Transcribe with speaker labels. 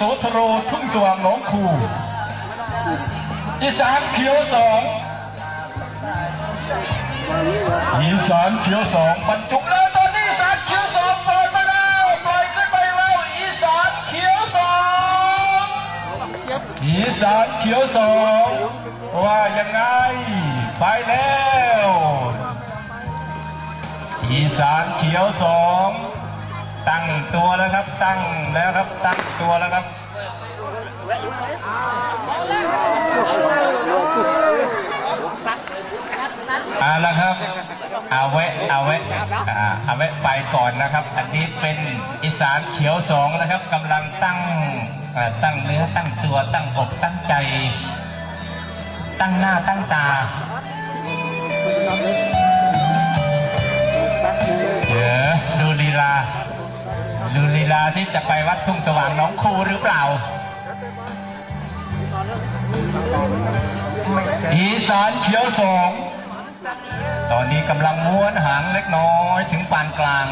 Speaker 1: สว่างหนองคูอีสานเขียวสองอีสานเขียวสองบรรจุแล้วตอนนี้อีสานเขียวสองปล่อยมาแล้วปล่อยขึ้นไปแล้วอีสานเขียวสองอีสานเขียวสองว่ายังไงไปแล้วอีสานเขียวสอง ตั้งตัวแล้วครับ ตั้งแล้วครับ ตั้งตัวแล้วครับเอาละครับเอาไว้เอาไว้เอาไว้ไปก่อนนะครับ อันนี้เป็นอีสานเขียวสองนะครับกำลังตั้งตั้งเนื้อตั้งตัวตั้งอกตั้งใจ ตั้งหน้าตั้งตา ดูลีลาที่จะไปวัดทุ่งสว่างน้องคูหรือเปล่า อีสานเขียวสองตอนนี้กำลังม้วนหางเล็กน้อยถึงปานกลาง